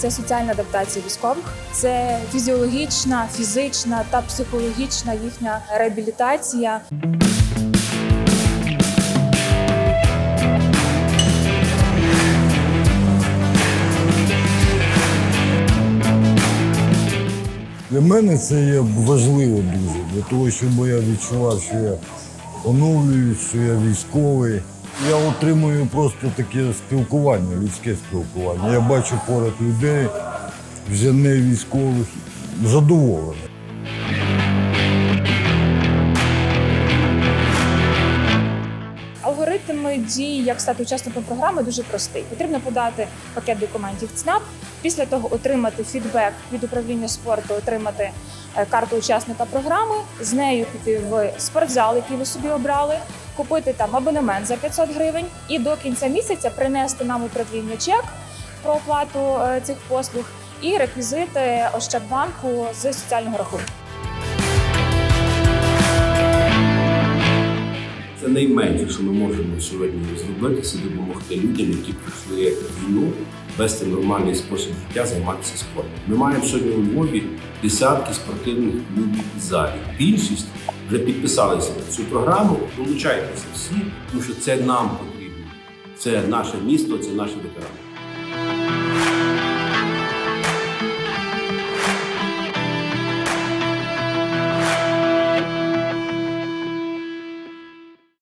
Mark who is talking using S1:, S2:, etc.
S1: це соціальна адаптація військових, це фізіологічна, фізична та психологічна їхня реабілітація.
S2: Для мене це є важливо дуже, для того, щоб я відчував, що я оновлююсь, що я військовий. Я отримую просто таке спілкування, людське спілкування. Я бачу поряд людей, вже не військових, задоволений.
S1: Алгоритм дій, як стати учасником програми, дуже простий. Потрібно подати пакет документів ЦНАП, після того отримати фідбек від управління спорту, отримати е, карту учасника програми, з нею піти в спортзал, який ви собі обрали, купити там абонемент за 500 гривень, і до кінця місяця принести нам управління чек про оплату е, цих послуг і реквізити Ощадбанку з соціального рахунку.
S3: Найменше, що ми можемо сьогодні зробити, це допомогти людям, які пройшли війну, вести нормальний спосіб життя, займатися спортом. Ми маємо сьогодні у Львові десятки спортивних клубів і залів. Більшість вже підписалися на цю програму. Долучайтеся всі, тому що це нам потрібно. Це наше місто, це наші ветерани.